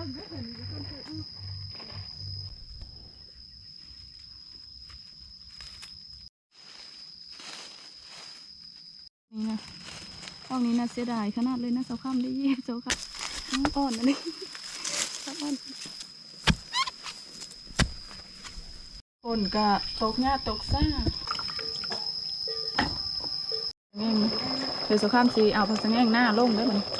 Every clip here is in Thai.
นี่นะตรงนี้นะเสียดายขนาดเลยนะเสาข้ามได้เยี่ยเสาข้ามอื้ออ่อนนะนี่ครับอ่อนฝนกะตกหญ้าตกซ่าแงงเดี๋ยวเสาข้ามสีเอาพักสังแง่งหน้าลงได้มันส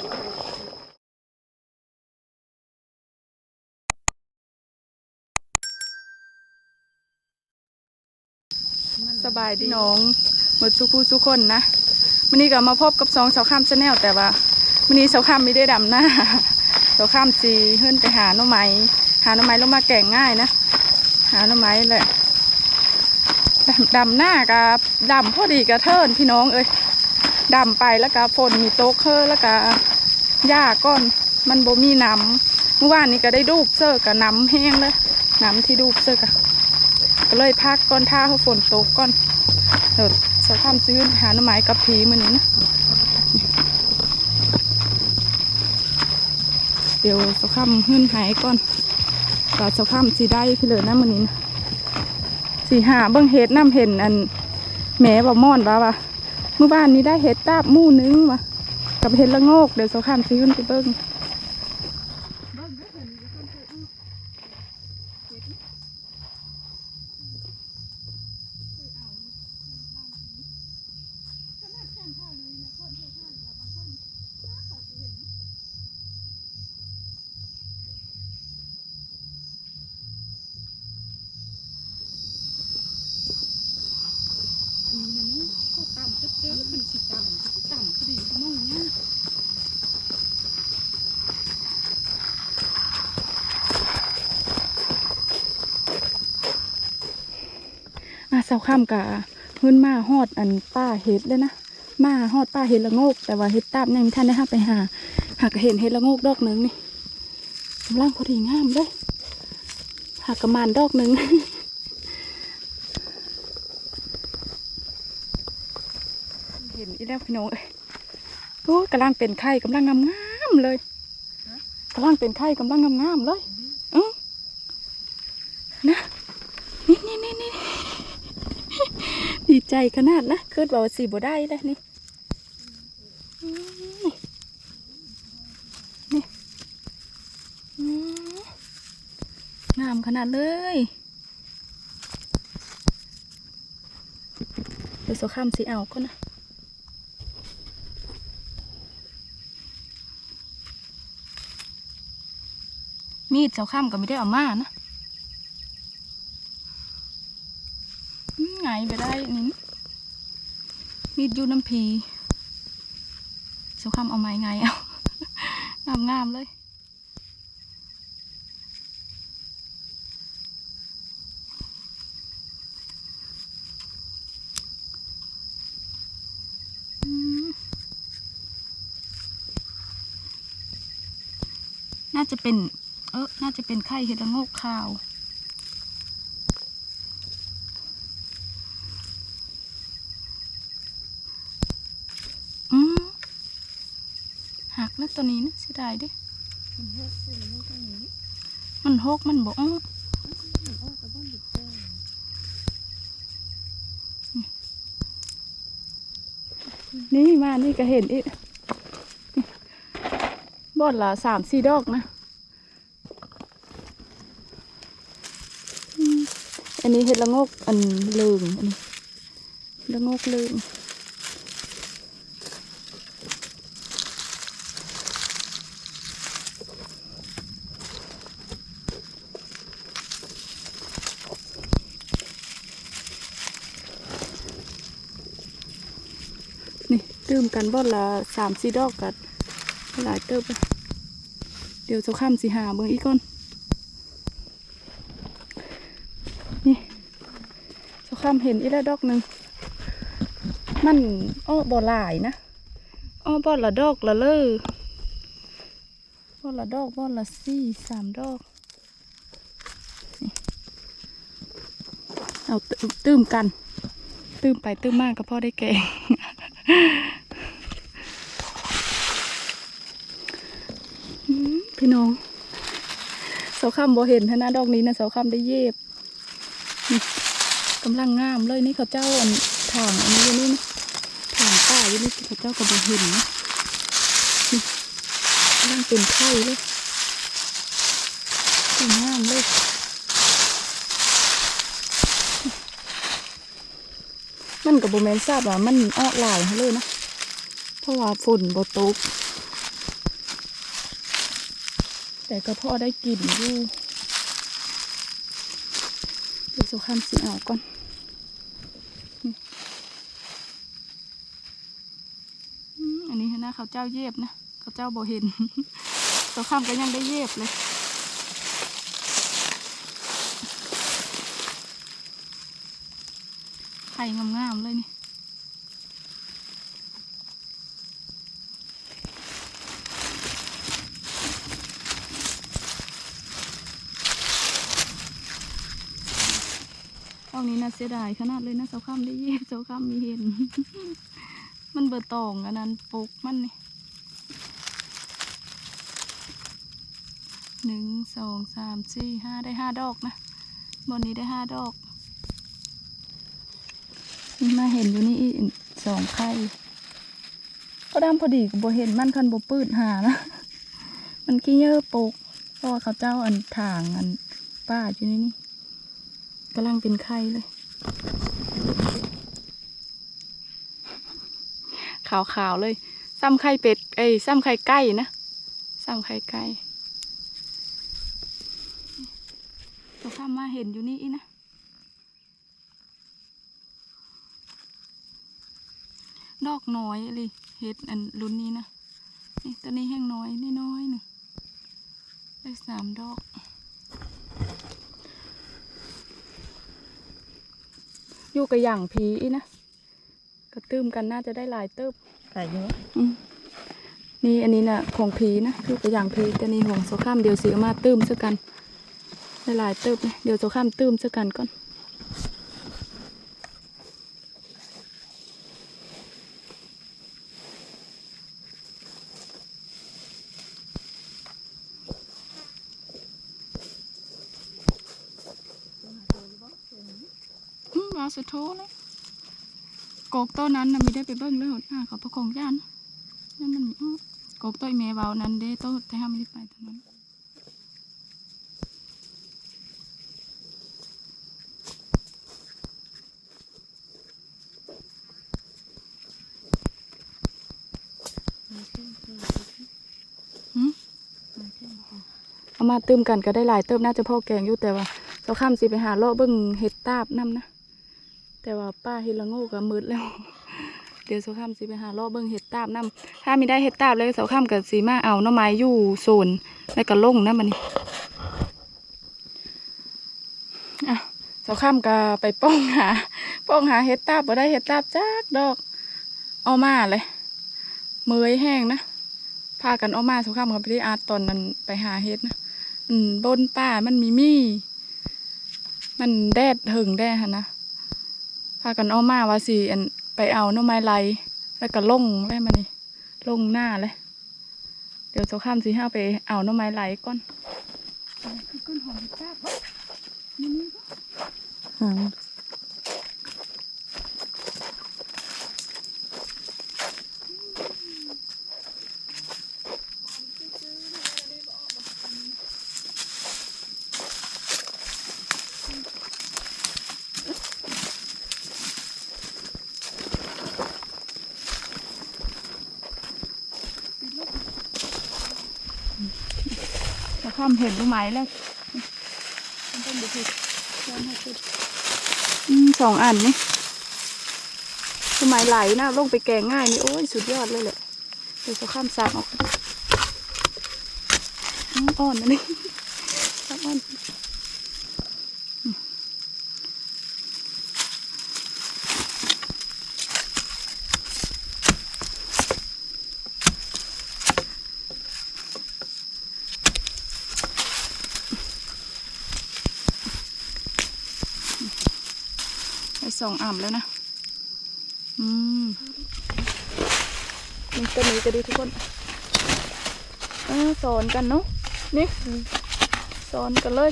บายดีน้องหมดสุคูสุคนนะวันนี้ก็มาพบกับสองเสาข้ามชาแนลแต่ว่าวันนี้เสาข้ามไม่ได้ดำหน้าเสาข้ามสีเฮือนไปหาหน่อไม้หาหน่อไม้ลงมาแก่งง่ายนะ หาหน่อไม้แหละดำดำหน้ากับดำพอดีกับเทินพี่น้องเอ้ยดำไปแล้วก็ฝนมีโต๊ะเคอแล้วก็หญ้าก้อนมันบ่มีน้ำเมื่อวานนี้ก็ได้ดูบเสื้อกับน้ำแห้งเลยน้ำที่ดูบเสื้อกับ ก็เลยพักก้อนท่าเขาฝนตกก้อนเดี๋ยวเสาข้ามซื้อหาหน่อไม้กับผีมือนี้นะเดี๋ยวเสาข้ามหื้นหายก่อนก็เสาข้ามสีได้พี่เลยนะมือนี้นะสีหาเบิ่งเห็ดน้ำเห็นอันแหม่บ่ม่อนว่าว่าเมื่อบ้านนี้ได้เห็ดตาบมู่นึงมากับเห็ดละโงกเดี๋ยวเสาข้ามสีหื้นไปเบิ่งอันนี้นะนี่ก็ต่ำจะเจอเป็นสีต่ำต่ำพอดีขโมยเนี่ยอะเสาข้ามกะหื้นมาฮอดอันป้าเห็ดเลยนะมาฮอดป้าเห็ดละโงก แต่ว่าเห็ดตามยังไม่ทันได้ห้าไปหาหากเห็นเห็ดละโงกดอกหนึ่งนี่กำลังพอดีงามเลยหากกระมานดอกหนึ่งเห็นอีแล้วพี่น้องเอ้ยโอ้กำลังเป็นไข่กำลังงามๆเลยกำลังเป็นไข่กำลังงามๆเลยอือนะนี่นี่นี่นี่ ดี ใจขนาดนะคิดว่าสีบ่ได้แล้วนี่นี่งามขนาดเลยเดี๋ยวโซข้ามสีเอาก็นะมีดเจ้าข้ามก็ไม่ได้เอามานะไงไปได้นี่ มีดยูน้ำพีเจ้าข้ามเอาไม้ไงเอางามงามๆเลย น่าจะเป็น เออน่าจะเป็นไข่เห็ดละโงกขาว อืม หักแล้วตัวนี้นะเสียดายเดิมันหกมันบอกอ้อนี่มานี่ก็เห็นอีกบอดละสามสี่ดอกนะ อันนี้เห็ดละโงกอันเหลืองอันนี้ละโงกเหลือง มกันบอละสามสี่ดอกกันหลายเติบเดี๋ยวจะข้ามสีหาเบิ่งอีกก่อนนี่จ้าข้ามเห็นอีแล้วดอกหนึ่งมันอ้อบ่หลายนะอ้อบ่ละดอกละเลอบ่ละดอกบ่ละสี่สามดอกเอาตตื้มกันตื้มไปตื้มมากก็พอได้แกง อืม พี่น้องเสาคำบ่เห็นทนะดอกนี้นะเสาคำได้เย็บกำลังงามเลยนี่เขาเจ้าอันถางอันนี้นี่ถางป้าอยู่นี่เขาเจ้าก็บ่เห็นนะนี่กำลังเป็นไข่เลยสวยงามเลยมันกับโบแมนทราบว่ามันออกหลายเลยนะเพราะว่าฝนบ่ตก แต่ก็พอได้กลิ่นอยู่เดี๋ยวสุขันสีเอาก่อนก่อนอันนี้นะเขาเจ้าเย็บนะเขาเจ้าบ่เห็นสุขันก็ยังได้เย็บเลยไข่งามๆเลยนี่ ตรงนี้น่าเสียดายขนาดเลยนะเสาข้ามได้เย็บเสาข้ามมีเห็น มันเบอร์ตองอันนั้นปกมันนี่หนึ่งสองสามสี่ห้าได้ห้าดอกนะบนนี้ได้ห้าดอกนี่มาเห็นอยู่นี่อีกสองไข่ก็ดำพอดีกับโบเห็นมันคันโบปืดหานะ มันขี้เยอะปกเพราะว่าเขาเจ้าอันถ่างอันป้าอยู่ในนี่กำลังเป็นไข่เลย ขาวๆเลย ซ้ำไข่เป็ด เอ้ย ซ้ำไข่ไก่นะ ซ้ำไข่ไก่เราข้ามมาเห็นอยู่นี่อีนะดอกน้อยเลยเห็ดอันรุ่นนี้นะ นี่ตัวนี้แห้งน้อยนี่น้อยหนึ่งได้สามดอก อยู่กับอย่างผีอีนะกระตื้มกันน่าจะได้หลายเติบไก่เยอะอืมนี่อันนี้น่ะของผีนะอยู่กับอย่างผีแต่นี่ของโซข้ามเดี๋ยวสีมาตื้มซะกันได้หลายเติบเลยเดี๋ยวโซข้ามตื้มซะกันก่อน สุดโทเลยกกต้นนั้นน่ะมีได้ไปเบิ้งเลยหดหน้าเขาประกองย่านนั่นมันมีอ้อกกต้นเมเบานั้นเด้โต้แต่ห้ามไม่ได้ไปตรงนั้นหืมเอามาเตื้มกันก็ได้หลายเติมน่าจะพ่อแกงอยู่แต่ว่าเจ้าข้ามสิไปหาเลาะเบิ้งเห็ดตาบน้ำนะ แต่ว่าป้าเฮดละโง่ก็มืดแล้ว เดี๋ยวเสาข้ามสิไปหารอบเบิ้งเห็ดตาบน้ำถ้ามีได้เห็ดตาบเลยเสาข้ามกับสีมาเอาหน้อไม้อยู่โซนแล้วก็ลงนะมันนี่อะเสาข้ามก็ไปป้องหา ป้องหาเห็ดตาบบ่ได้เห็ดตาบจักดอก เอามาเลยเมยแห้งนะพากันเอามาเสาข้ามกับพี่อาร์ตตอนนั้นไปหาเห็ดนะอืมบนป่ามันมีมี่ มันแดดหึงแดดฮะนะ พากันเอามาว่าสิอันไปเอาหน่อไม้ไหลแล้วก็ลงได้มานี่ลงหน้าเลย เดี๋ยวโซข้ามสิห้าไปเอาหน่อไม้ไหลก่อนคือก้นหอมจ้าบนี่นี่ปะหาง เห็นรู้ไม้แล้วมันต้องดูผิดเชิญให้ผิดสองอันนี่หน่อไม้ไหลนะลงไปแกงง่ายนี่โอ้ยสุดยอดเลยแหละเดี๋ยวเขาข้ามสากออกอ่อนนะนี่อ่อน สองอ่ำแล้วนะ อืมนี่ต้นนี้จะดีทุกคนเออสอนกันเนาะ นี่ซ้อนกันเลย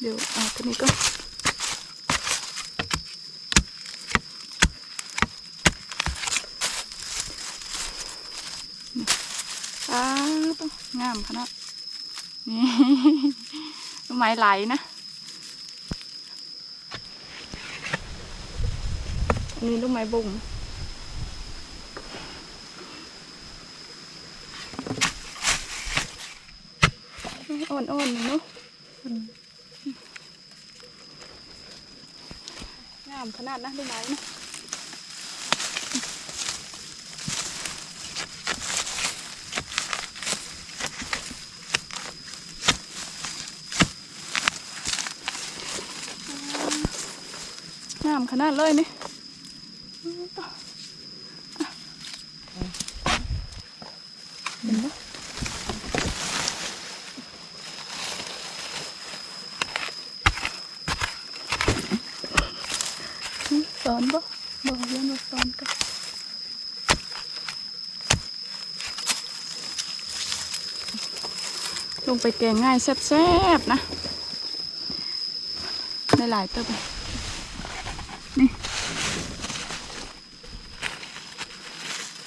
เดี๋ยวเอาตัวนี้ก่อนนี่อ้าวต้อ งามขนาดนี่ต้นไม้ไหลนะอันนี้ลูกไม้บุ่งอ่อนๆหน่อยเนาะงามขนาดนะดูไหมนะ ขนาดเลยนี่เห็นปะสอนปะบอกเรื่องว่าสอนกันลงไปแกงง่ายแซ่บๆนะหลายเติบเลยนี่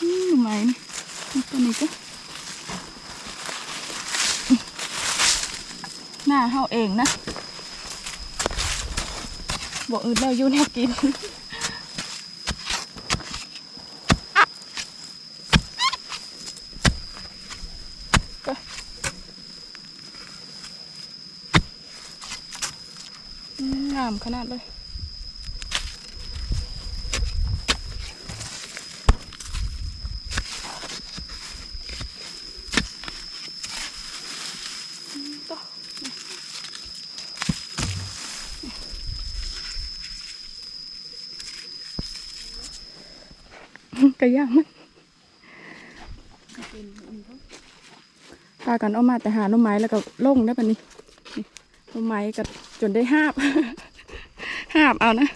อืมดูไหมนี่นี่ตัวนี้ก็หน้า เฮาเองนะบอกอื่นแล้วอยูแนวกินงามขนาดเลย กยางมันพากันเอามาแต่หาหน่อไม้แล้วก็ล่งได้ปะนี่นี่หน่อไม้ก็จนได้ห้าบห้าบเอานะ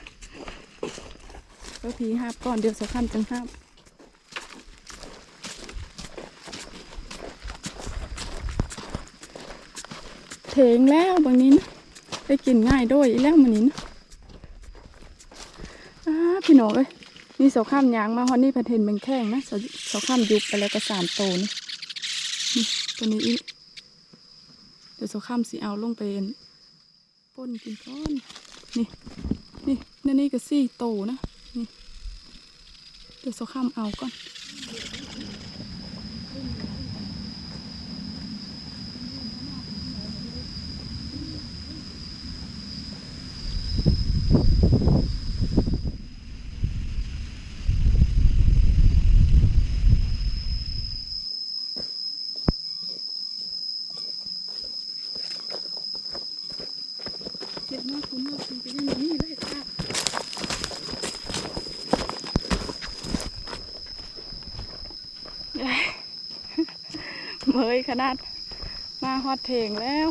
ก็พีห้าบก่อนเดี๋ยวสักคำจังห้าบเถงแล้วบางนี้นะได้กินง่ายด้วยแล้วมันนี้นะอ้าพี่หนอเอ้ย นี่เสาข้ามยางมาฮอนนี่พันเทนเป็นแข้งนะเสาเสาข้ามยุบไปแล้วก็สามโตนี่นี่ตัวนี้อีกเดี๋ยวสักข้ามสีเอาลงไปป้นกินก้อนนี่นี่นั่นนี่ก็สี่โตนะนี่เดี๋ยวสักข้ามเอาก่อน จ็บมากคุณมากคุณไปยังนี่เลยค่ะเมยขนาด มาฮอดเพลงแล้ว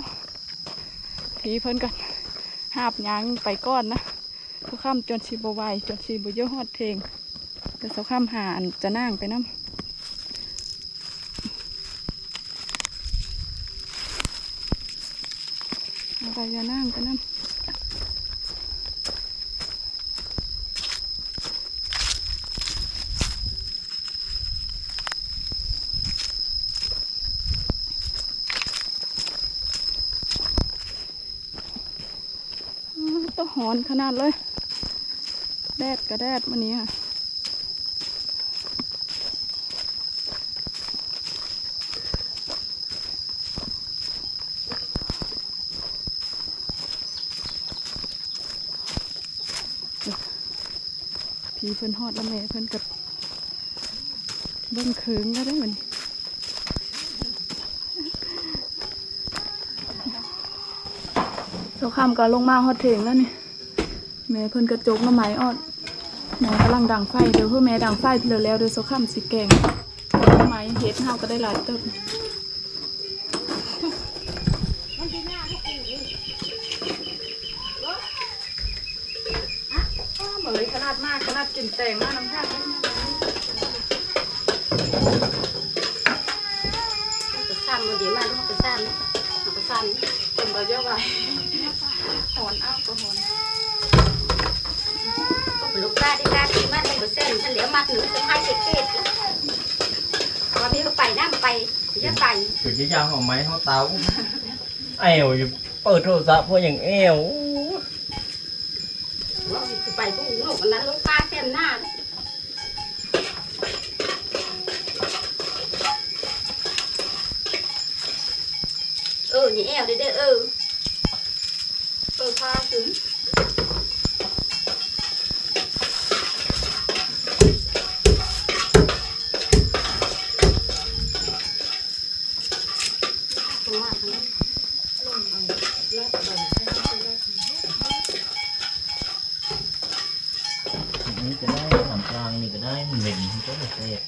ทีเพิ่นกันหาบยางไปก้อนนะทุกค่ำจนชีบไหวจนชีบเยอะฮอดเพลงเดี๋ยวสักค่ำหาอันจะนั่งไปน้ำอาไปจะนั่งไปน้ำ ต้องหอนขนาดเลย แดดกระแดดวันนี้ค่ะผีเพิ่นฮอดแล้วแม่เพิ่นกับเบิ่งเคิงก็ได้เหมือน เจ้าข้ามก็ลงมาฮอดเถงแล้วนี่แม่เพิ่นกระจกน้ำไม้ออดแม่กำลังดังไฟเดี๋ยวเพื่อแม่ดังไฟเร็วแล้วเดี๋ยวเจ้าข้ามสิแกงน้ำไม้เฮ็ดเฮาก็ได้หลายติบเหมยขนาดมากขนาดกินแตงมากน้ำข้างไปซ้ำมาเดี๋ยวมาลูกไปซ้ำเอาไปซ้ผ มก็เยอะไปหอนเอาวก็หอนก็ปลูกตาได้ตาที่มันไม่ไปเส้นฉันเหลียวมัดหนูจะให้เก็บเก็บวันนี้เขาไปน้ำไปจะไปคือจะยาวของไม้เขาเตาเอวอยู่เปิดโทรศัพท์เพราะอย่างเอวว่าไปพวกลูกนั้นลูกตาเต็มหน้าเออนี่แอวเด้อเออเออพาถึง ตัวมากทั้งนั้น นี่จะได้ทำกลางนี่ก็ได้มันเหม็นก็ไม่เสร็จ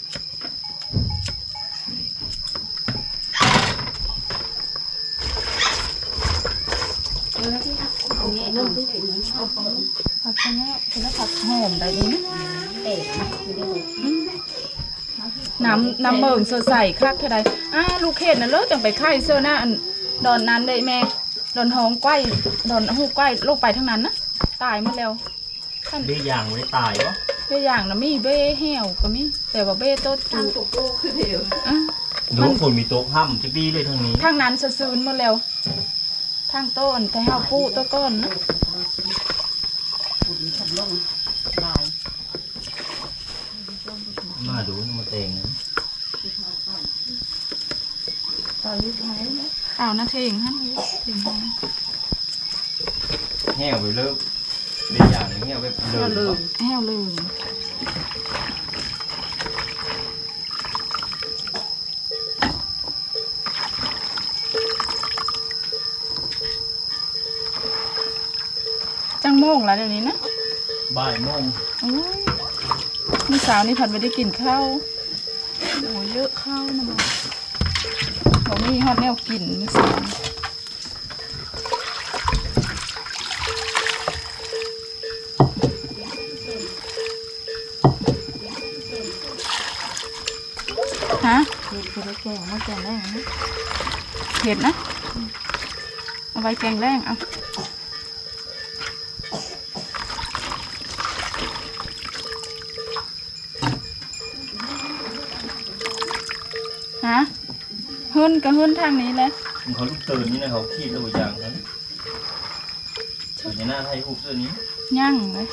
เอาเงี้ยเอาเงี้ยเอาเงี้ยเอาไป ผักชะแง่คือแล้วผักหอมได้ดีนะ เตะนะไม่ได้บอก น้ำน้ำ เบิ่งเสื้อใส่คลักเท่าใดอ่าลูกเขตน่ะเลิกจังไปไข่เสื้อหน้าอันดอนนั้นได้แม่ดอนหองก้อยดอนหูก้อยลงไปทั้งนั้นนะตายหมดแล้วท่านเบี้ยยางไม่ได้ตายวะเบ้อย่างนะมีเบ้เหี่ยวก็มีแต่ว่าเบ้โตจูทำโกโก้คือเดียวอะดูฝนมีโต๊ะห้ำจะบี้เลยทางนี้ทางนั้นสะซืนหมดแล้วทางต้นแต่เฮาปูตัวก้อนนะปุ่นทำลงลายมาดูนี่มาเตงนะ ต่อยไว้อ้าวนะเทงฮะเทงฮะแห้วไปเลิกเบี้ยยางนี่แห้วไปเลิก็ลืกมแห้วลืมจังโมงแล้วเดี๋ยวนี้นะบ่ายโมงโอ้ยเมื่อเช้านี่ผัดไม่ได้กินข้าวโอ้ ยเยอะข้าวนะบอกบอกไม่มีฮอตแนวกินเมื่อเช้าฮะเห็ดคือแกงมาแกงได้ไหมเผ็ดนะ เอาไว้แกงแรงเอา นก็เฮิรนทางนี้แหละเขาลูกตื่นนี่นะเขาขี้แล้วบ่ยางนั้นถึงจะหน้าไทยหูเสื้อนี้ย่างเลย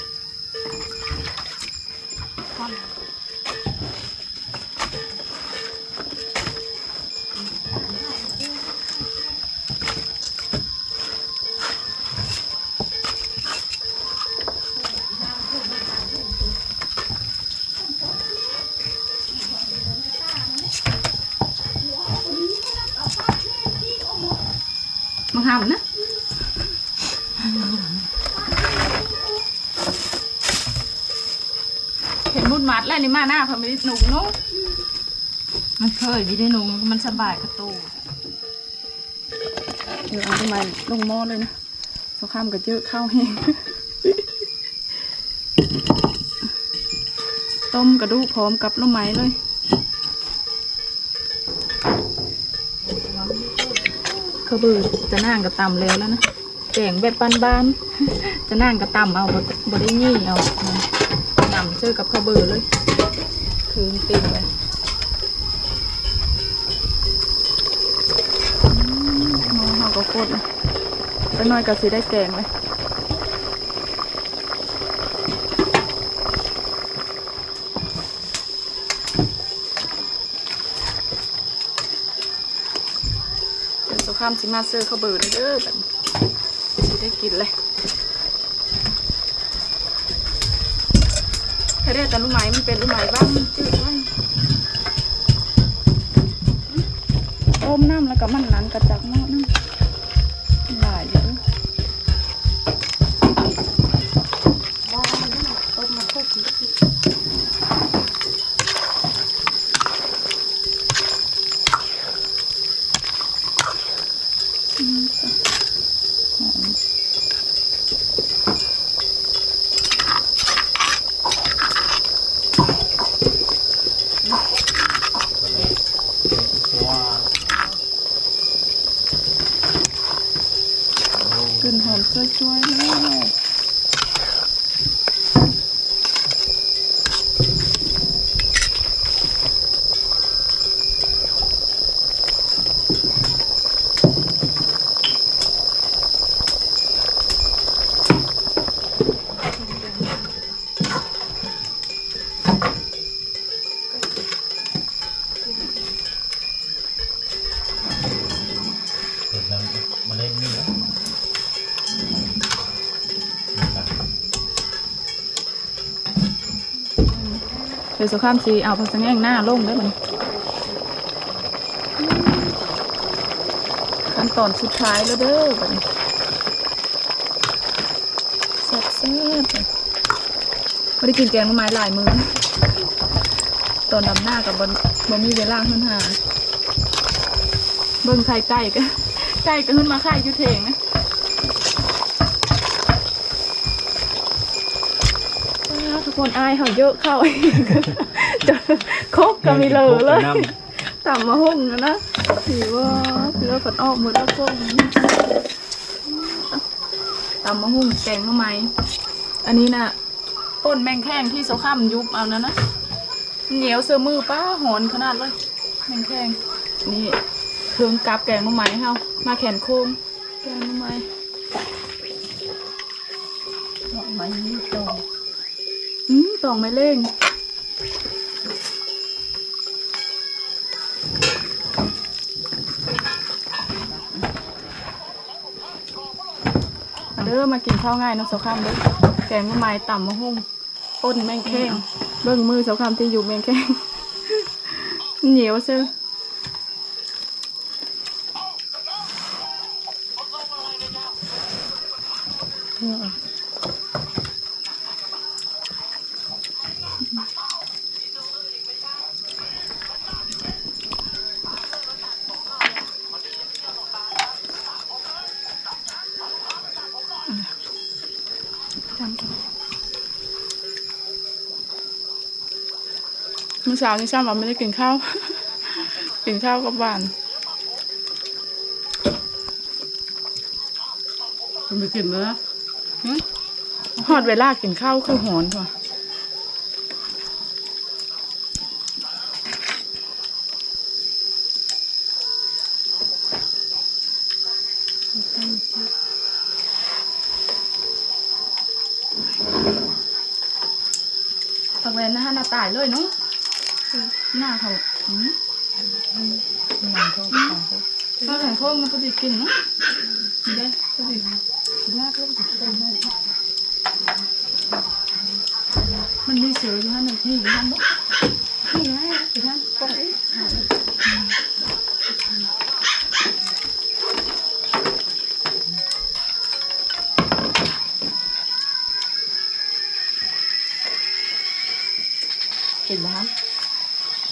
หน้าเขาไม่ได้หนุ่มเนาะมันเคยไม่ได้นุ่งมันสบายกระตูเดี๋ยวเอาทำไมลงหม้อเลยนะสงครามกับเยอะข้าวแห้งต้มกระดูกพร้อมกับลูกไม้เลยเขาเบิดจะนั่งกับตำแล้วแล้วนะแกงแบบบ้านๆจะนั่งกับตำเอาบ่บ่ได้ยี่เอาตำเชื่อกับข้าวเบิดเลย คืนติ่งเลยหม้องเขาก็โคตรไปน่อยก็สิได้แกงเลยเดี๋ยวสุขามสิมาเซื้อข้าเบิดเด้อแบบสิได้กินเลยถ้า ได้แต่ลูกไม้มันเป็นลูกไม้บ้างมันจืดไว้ต้มน้ำแล้วก็มันนั้นกระจักเนาะ สุข้ามสีเอาผักสังแงงหน้าลงได้มันขั้นตอนสุดท้ายแล้วเด้อบัดนี้แซ่บๆเลยไม่ได้กินแกงมะไม้หลายมือตอนดำหน้ากับบนบนมีเวลาขึ้นหาเบิ่งไข่ไก่ก็ไก่ก็ขึ้นมาไข่อยุเทงนะ ทุกคนอายเขาเยอะเข้าอีกจนโคกก็มีเลยเลยต่ำมาหุ่งนะนะสีว่าสีว่าฝนออกหมดแล้วก็ต่ำมาหุ่งแกงทำไมอันนี้น่ะต้นแมงแข้งที่โซข้ามยุบเอานะนะเหนียวเสือมือป้าหอนขนาดเลยแมงแข้งนี่เครื่องกับแกงทำไมเฮามาแขนโค้งแกงทำไมดอกไม้นี่โต อืมตองไม่เล่งเด้อมากินข้าวง่ายน้องสาวคำเด้อแกงมะไม้ต่ำมะฮุ่งป้นแมงแข้งเบิ้งมือสาวคำที่อยู่แมงแข้งเหนียวเชื่อำก่อนเมื่อเช้านี้ช่างว่าไม่ได้กินข้าว กินข้าวกับหวานคุณไปกินมั้ยฮอดเวลากินข้าวคือหอนว่ะผักแวนนะฮะหน้าตายเลยเนาะ หน้าเขาอืมมันโตไปข้าวแข็งโค้งมันก็ดีกินเนาะดีได้ก็ดีลาบแล้วก็ดีได้มันมีเสืออยู่ฮะหนึ่งนี่อยู่ฮะเนาะนี่ไงอยู่ฮะปกติ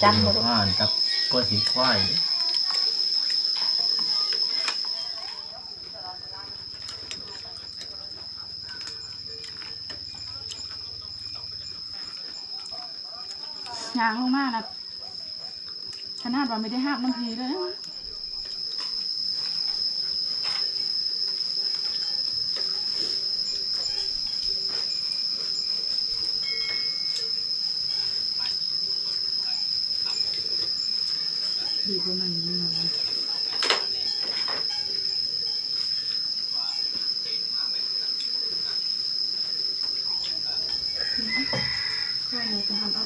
จังหมดอ่านกับก็สีควายยางลงมานะขนาดว่าไม่ได้ห้ามน้ำพีเลยนะ ดีกว่ามันนี่มันก็เลยจะทำเ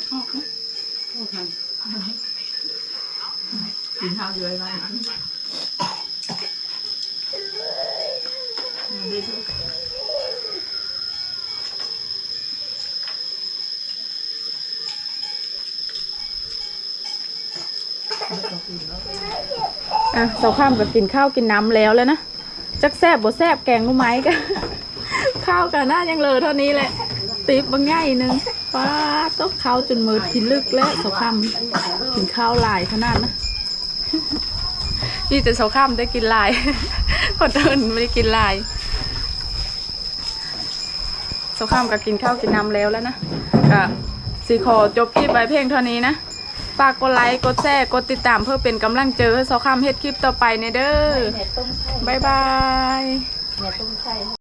อ ออกนะโอ้ทันกินข้าวเยอะไปนะดีทุกอะเสาข้ามกับกินข้าวกินน้ำแล้วแล้วนะจักแซบบ่แซบแกงรู้ไหมกัน ข้าวกันหน้ายังเลอเท่านี้แหละ ติบบางง่ายหนึ่งป้าต้องข้าวจนมือพิลึกแล้วเสาข้ามกินข้าวลายขนาดนะนี่แต่เสาข้ามได้กินลายคนอื่นไม่ได้กินลายเสาข้ามกับกินข้าวกินน้ำแล้วแล้วนะก็สีขอจบคลิปไว้เพียงเท่านี้นะ ฝากกดไลค์ กดแชร์ กดติดตามเพื่อเป็นกำลังใจให้เสาข้ามเฮ็ดคลิปต่อไปในเด้อแม่ต้มไข่บ๊ายบายแม่ต้มไข่